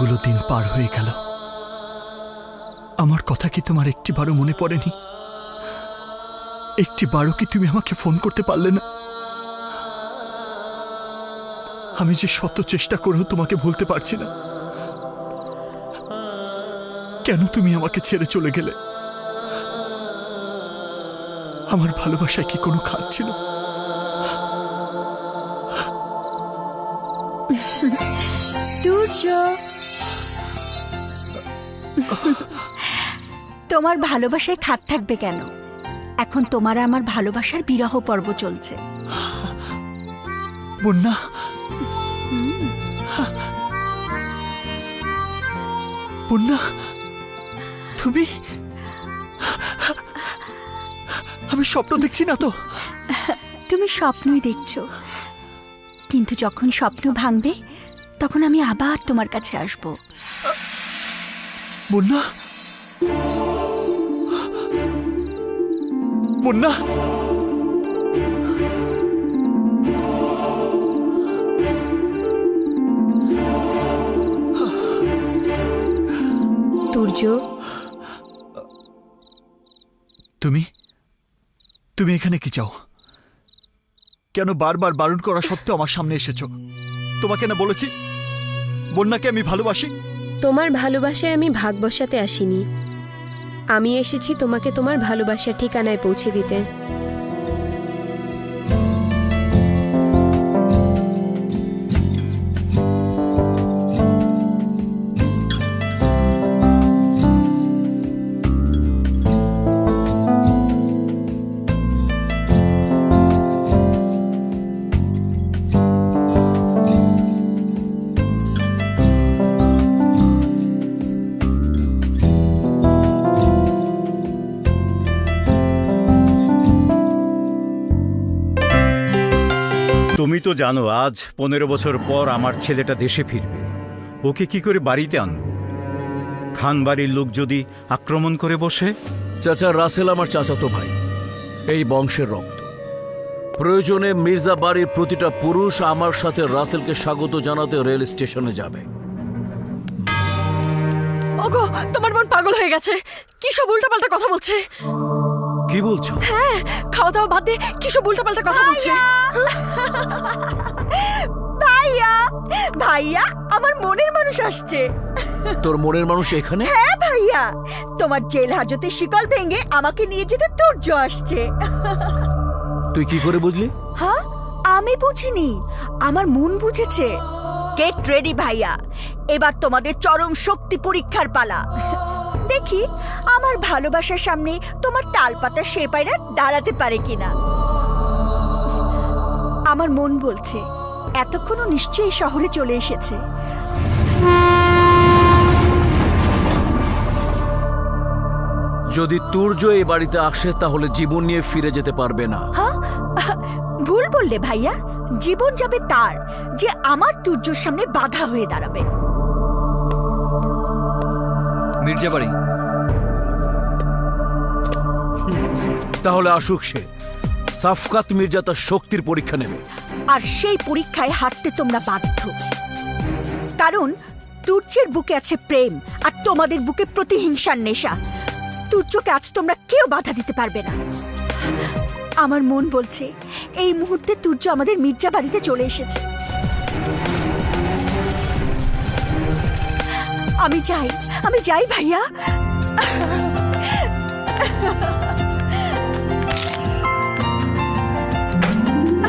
এতগুলো দিন পার হয়ে গেল। আমার কথা কি তোমার একটি একটিবারও মনে পড়েনি? একটিবারও কি তুমি আমাকে ফোন করতে পারলে না? আমি যে শত চেষ্টা করেও তোমাকে ভুলতে পারছি না। কেন তুমি আমাকে ছেড়ে চলে গেলে? আমার ভালোবাসায় কি কোনো খাত ছিল? তোমার ভালোবাসায় খাত থাকবে কেন? এখন তোমার আমার ভালোবাসার বিরহ পর্ব চলছে। বন্যা বন্যা তুমি? আমি স্বপ্ন দেখছি না তো। তুমি স্বপ্নই দেখছ। কিন্তু যখন স্বপ্ন ভাঙবে তখন আমি আবার তোমার কাছে আসব। বন্যা বন্যা তুর্য? তুমি? তুমি এখানে কি চাও? কেন বারবার বারণ করা সত্ত্বেও আমার সামনে এসেছ? তোমাকে না বলেছি? বন্যাকে আমি ভালোবাসি? তোমার ভালোবাসায় আমি ভাগ বসাতে আসিনি। আমি এসেছি তোমাকে তোমার ভালোবাসার ঠিকানায় পৌঁছে দিতে। তো জানো আজ পনেরো বছর পর আমার ছেলেটা দেশে ফিরবে। ওকে কি করে বাড়িতে আনব? খান বাড়ির লোক যদি আক্রমণ করে বসে? চাচা রাসেল আমার চাচাতো ভাই। এই বংশের রক্ত। প্রয়োজনে মির্জা বাড়ির প্রতিটা পুরুষ আমার সাথে রাসেলকে স্বাগত জানাতে রেল স্টেশনে যাবে। ওগো তোমার বোন পাগল হয়ে গেছে। কি সব উল্টাপাল্টা কথা বলছে? কি বলছো? হ্যাঁ খাওয়া দাওয়া বাদ দিয়ে কি সব উল্টাপাল্টা কথা বলছে? ভাইয়া! ভাইয়া! আমার মনের মানুষ আসছে। তোর মনের মানুষ এখানে? হ্যাঁ ভাইয়া! তোমার জেল হাজতে শিকল ভেঙে আমাকে নিয়ে যেতে তুর্য আসছে। তুই কি করে বুঝলি? হ্যাঁ আমি বুঝিনি। আমার মন বুঝেছে। গেট রেডি ভাইয়া। এবার তোমাদের চরম শক্তি পরীক্ষার পালা। দেখি আমার ভালোবাসার সামনে তোমার তালপাতা সে পায়রা দাঁড়াতে পারে কিনা। আমার মন বলছে এতক্ষণও নিশ্চয়ই শহরে চলে এসেছে। যদি তুর্য এই বাড়িতে আসে তাহলে জীবন নিয়ে ফিরে যেতে পারবে না। হ্যাঁ? ভুল বললে ভাইয়া জীবন যাবে তার যে আমার তুর্যর সামনে বাধা হয়ে দাঁড়াবে। মির্জাবাড়ি। তাহলে আসুক সে। সাফকাত মির্জা তার শক্তির পরীক্ষা নেবে। আর সেই পরীক্ষায় হাঁটতে তোমরা বাধ্য। কারণ তুর্যের বুকে আছে প্রেম আর তোমাদের বুকে প্রতিহিংসার নেশা। তুর্যকে আজ তোমরা কেউ বাধা দিতে পারবে না। আমার মন বলছে এই মুহূর্তে তুর্য আমাদের মির্জা বাড়িতে চলে এসেছে। আমি যাই আমি যাই ভাইয়া।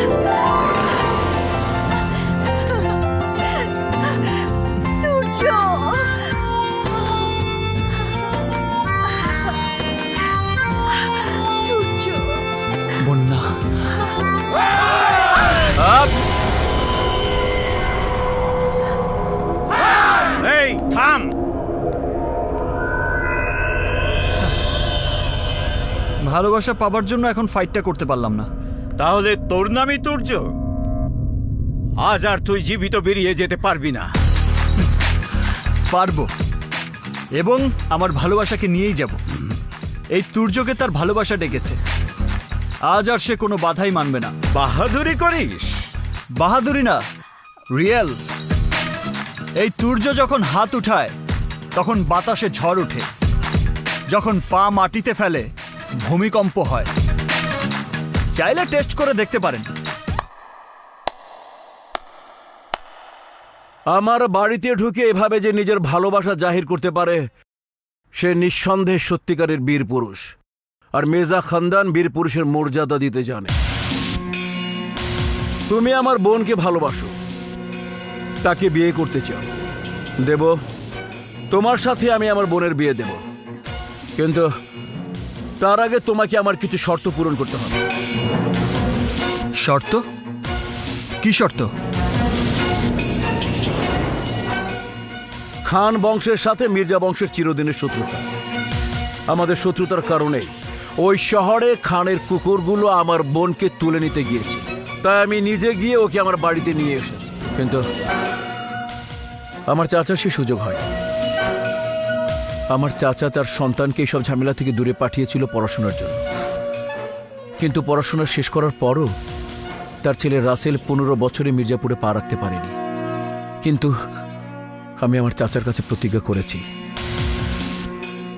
তুর্য ভালোবাসা পাবার জন্য এখন ফাইটটা করতে পারলাম না। তাহলে তোর নামই তুর্য? আজ আর তুই জীবিত বেরিয়ে যেতে পারবি না। পারব। এবং আমার ভালোবাসাকে নিয়েই যাব। এই তুর্যকে তার ভালোবাসা ডেকেছে। আজ আর সে কোনো বাধাই মানবে না। বাহাদুরি করিস? বাহাদুরি না রিয়েল। এই তুর্য যখন হাত উঠায় তখন বাতাসে ঝড় ওঠে। যখন পা মাটিতে ফেলে ভূমিকম্প হয়। চাইলে টেস্ট করে দেখতে পারেন। আমার বাড়িতে ঢুকে এভাবে যে নিজের ভালোবাসা জাহির করতে পারে, সে নিঃসন্দেহে সত্যিকারের বীর পুরুষ। আর মির্জা খানদান বীর পুরুষের মর্যাদা দিতে জানে। তুমি আমার বোনকে ভালোবাসো। তাকে বিয়ে করতে চাও। দেব, তোমার সাথে আমি আমার বোনের বিয়ে দেব। কিন্তু তার আগে তোমাকে আমার কিছু শর্ত পূরণ করতে হবে। শর্ত? কি শর্ত? খান বংশের সাথে মির্জা বংশের চিরদিনের শত্রুতা। আমাদের শত্রুতার কারণেই ওই শহরে খানের কুকুরগুলো আমার বোনকে তুলে নিতে গিয়েছে। তাই আমি নিজে গিয়ে ওকে আমার বাড়িতে নিয়ে এসেছি। কিন্তু আমার চাচার সে সুযোগ হয় আমার চাচা তার সন্তানকে এইসব ঝামেলা থেকে দূরে পাঠিয়েছিল পড়াশোনার জন্য। কিন্তু পড়াশোনা শেষ করার পরও তার ছেলে রাসেল পনেরো বছরে মির্জাপুরে পা রাখতে পারেনি। কিন্তু আমি আমার চাচার কাছে প্রতিজ্ঞা করেছি।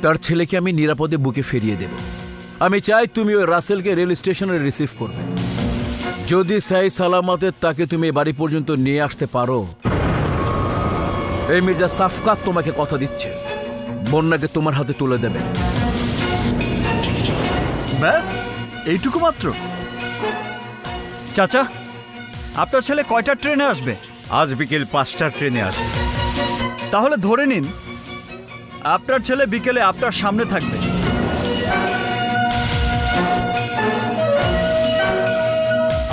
তার ছেলেকে আমি নিরাপদে বুকে ফিরিয়ে দেব। আমি চাই তুমি ওই রাসেলকে রেল স্টেশনে রিসিভ করবে। যদি সাই সালামতে তাকে তুমি বাড়ি পর্যন্ত নিয়ে আসতে পারো, এই মির্জা সাফকাত তোমাকে কথা দিচ্ছে। বন্যাকে তোমার হাতে তুলে দেবে। ব্যাস এইটুকু মাত্র। চাচা আপনার ছেলে কয়টা ট্রেনে আসবে? আজ বিকেল পাঁচটার ট্রেনে আসবে। তাহলে ধরে নিন আপনার ছেলে বিকেলে আপনার সামনে থাকবে।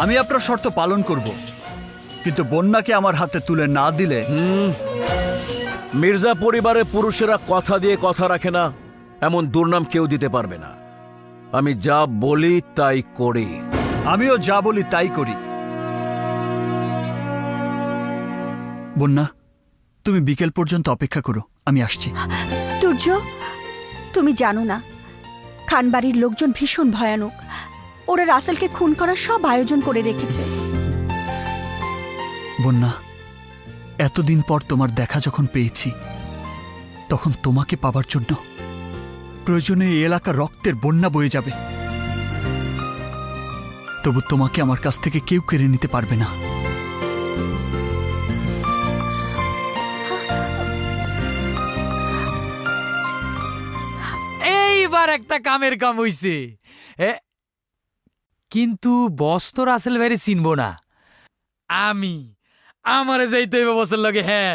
আমি আপনার শর্ত পালন করব কিন্তু বন্যাকে আমার হাতে তুলে না দিলে মির্জা পরিবারের পুরুষেরা কথা দিয়ে কথা রাখে না এমন দুর্নাম কেউ দিতে পারবে না। আমি যা বলি তাই করি। আমিও যা বলি তাই করি। বন্যা তুমি বিকেল পর্যন্ত অপেক্ষা করো আমি আসছি। তুর্য তুমি জানো না খানবাড়ির লোকজন ভীষণ ভয়ানক। ওরা রাসেলকে খুন করার সব আয়োজন করে রেখেছে। বন্যা এতদিন পর তোমার দেখা যখন পেয়েছি, তখন তোমাকে পাবার জন্য প্রয়োজনে এলাকা রক্তের বন্যা বয়ে যাবে। তবু তোমাকে আমার কাছ থেকে কেউ কেড়ে নিতে পারবে না। এইবার একটা কামের কাম হইছে। কিন্তু বস তো রাসেল চিনব না। আমি আমারে যাইতে হইব বসের লগে হ্যাঁ।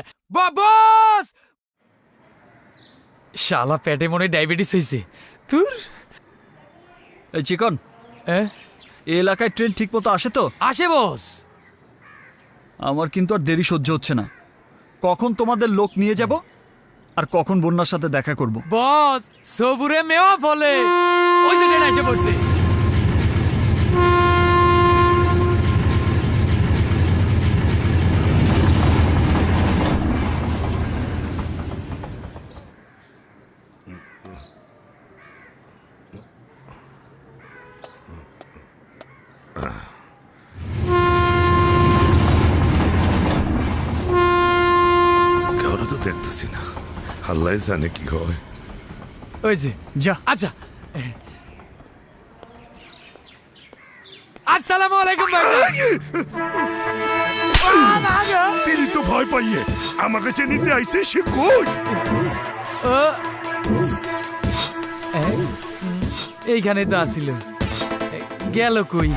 শালা পেটে মনে ডায়াবেটিস হইছে। তোর? এই চিকন এই এলাকায় ট্রেন ঠিক মতো আসে তো? আসে বস। আমার কিন্তু আর দেরি সহ্য হচ্ছে না। কখন তোমাদের লোক নিয়ে যাব আর কখন বন্যার সাথে দেখা করব? বস সবুরে মেওয়া ফলে। ওই যে ট্রেন এসে পড়ছে কারও তো দেখতেছি না আল্লাহ জানে কি হয় ওই যে যা আচ্ছা আসসালামু আলাইকুম ভাই তিনি তো ভয় পাইয়ে আমাকে যে নিতে আইছে সে কই এইখানে তো আসিল গেল কই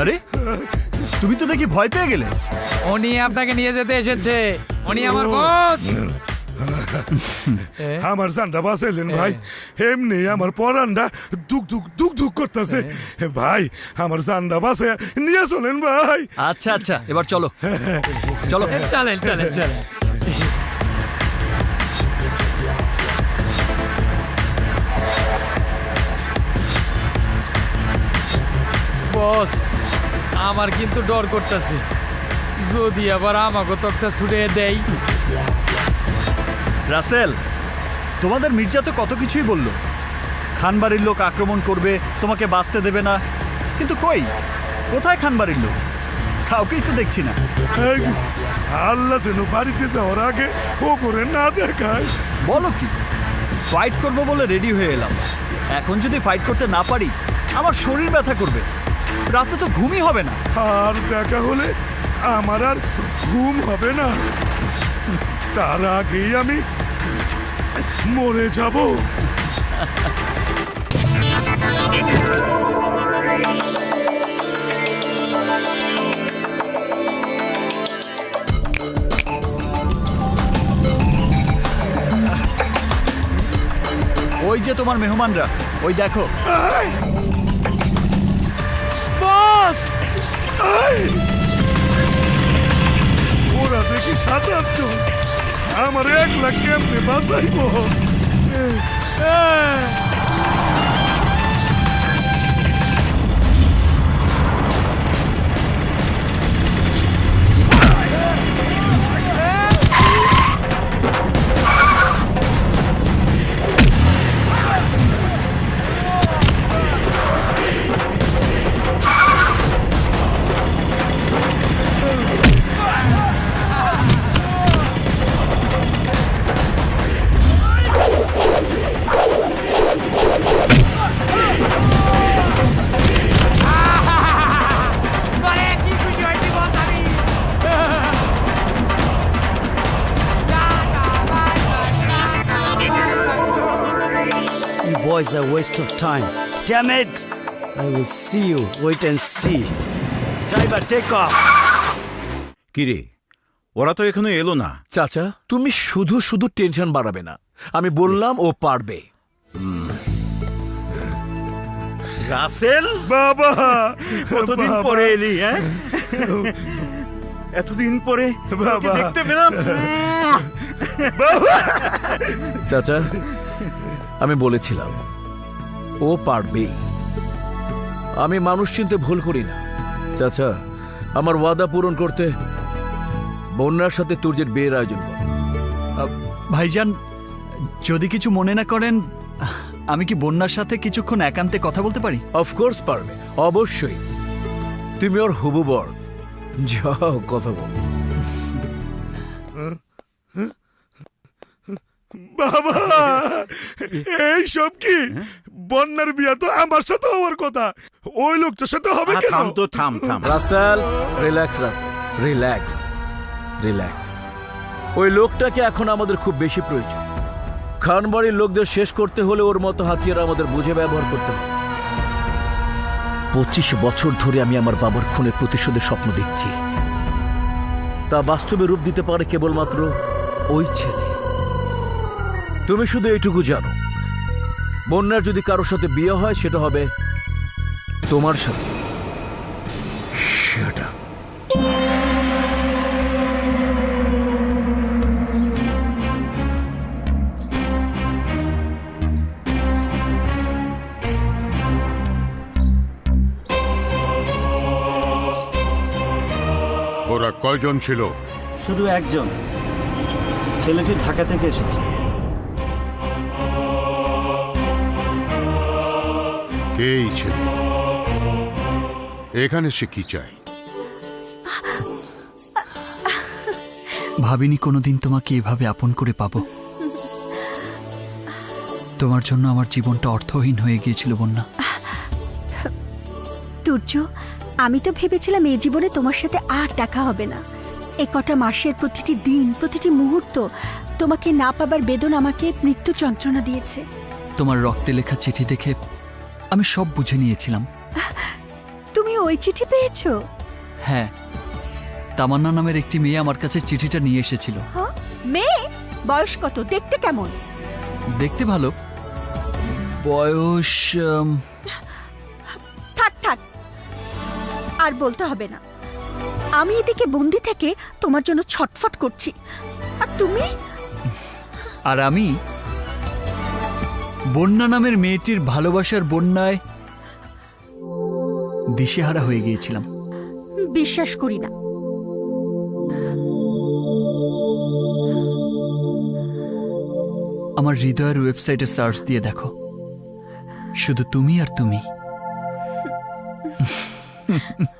আরে তুমি তো দেখি ভয় পেয়ে গেলে। উনি আপনাকে নিয়ে যেতে এসেছে। উনি আমার বস আমার জানটা বাঁচাইলেন ভাই। এমনি আমার পরানটা দুক দুক দুক দুক করতেছে। ভাই আমার জানটা বাঁচাই নিয়ে চলেন ভাই। আচ্ছা আচ্ছা এবার চলো। চলো। চলেন চলেন চলেন। বস আমার কিন্তু ডর করতেছে। যদি আবার আমাকে তক্তা ছুটে দেয় রাসেল তোমাদের মির্জা তো কত কিছুই বলল। খানবাড়ির লোক আক্রমণ করবে তোমাকে বাঁচতে দেবে না। কিন্তু কই? কোথায় খানবাড়ির লোক? কাউকেই তো দেখছি না। আল্লাহ যেন বাড়িতে যাওয়ার আগে ও করে না দেখায়। বলো কি? ফাইট করব বলে রেডি হয়ে এলাম। এখন যদি ফাইট করতে না পারি আমার শরীর ব্যথা করবে। রাতে তো ঘুমই হবে না। আর দেখা হলে আমার আর ঘুম হবে না। তার আগেই আমি মরে যাব। ওই যে তোমার মেহমানরা ওই দেখো। বস! আটজন আমার এক লাখ কেমনে বাঁচাইব। Waste of time. Damn it! I will see you. Wait and see. Driver, take off. কিরে ওরা তো এখনও এলো না চাচা তুমি শুধু শুধু টেনশন বাড়াবে না আমি বললাম ও পারবে রাসেল বাবা কতদিন পরে এলি হ্যাঁ এতদিন পরে বাবা। দেখতে পেলাম চাচা আমি বলেছিলাম ও পারবে। আমি মানুষ চিনতে ভুল করি না। চাচা আমার ওয়াদা পূরণ করতে বন্যার সাথে তুর্যের বিয়ের আয়োজন কর। ভাইজান যদি কিছু মনে না করেন আমি কি বন্যার সাথে কিছুক্ষণ একান্তে কথা বলতে পারি? অফকোর্স পারবে অবশ্যই। তুমি ওর হুবু বর। যাও কথা বল। বাবা এই সব কি? বন্যার বিয়া তো আমার সাথে হওয়ার কথা। ওই লোকটার সাথে হবে আহ, কেন? থাম তো থাম থাম। Russell relax Russell relax relax. ওই লোকটাকে এখন আমাদের খুব বেশি প্রয়োজন। খানবাড়ির লোকদের শেষ করতে হলে ওর মতো হাতিয়ার আমাদের বুঝে ব্যবহার করতে হবে। পঁচিশ বছর ধরে আমি আমার বাবার খুনের প্রতিশোধের স্বপ্ন দেখছি। তা বাস্তবে রূপ দিতে পারে কেবলমাত্র ওই ছেলে। তুমি শুধু এইটুকু জানো। বন্যার যদি কারোর সাথে বিয়ে হয় সেটা হবে তোমার সাথে. ওরা কয়জন ছিল? শুধু একজন। ছেলেটি ঢাকা থেকে এসেছে। কে এই ছেলে। এখানে সে কি চায়? ভাবিনি কোনোদিন তোমাকে এভাবে আপন করে পাব। তোমার জন্য আমার জীবনটা অর্থহীন হয়ে গিয়েছিল বন্যা। তুর্য আমি তো ভেবেছিলাম এই জীবনে তোমার সাথে আর দেখা হবে না। এ কটা মাসের প্রতিটি দিন প্রতিটি মুহূর্ত তোমাকে না পাবার বেদন আমাকে মৃত্যু যন্ত্রণা দিয়েছে। তোমার রক্তে লেখা চিঠি দেখে আমি সব বুঝে নিয়েছিলাম। তুমি ওই চিঠি পেয়েছ? হ্যাঁ। তামান্না নামের একটি মেয়ে আমার কাছে চিঠিটা নিয়ে এসেছিল। হ্যাঁ? মেয়ে? বয়স কত? দেখতে কেমন? দেখতে ভালো। বয়স থাক থাক। আর বলতে হবে না। আমি এদিকে বন্দি থেকে তোমার জন্য ছটফট করছি। আর তুমি? আর আমি? বন্যা নামের মেয়েটির ভালোবাসার বন্যায় দিশেহারা হয়ে গিয়েছিলাম। বিশ্বাস করি না। আমার হৃদয়ের ওয়েবসাইটে সার্চ দিয়ে দেখো। শুধু তুমি আর তুমি।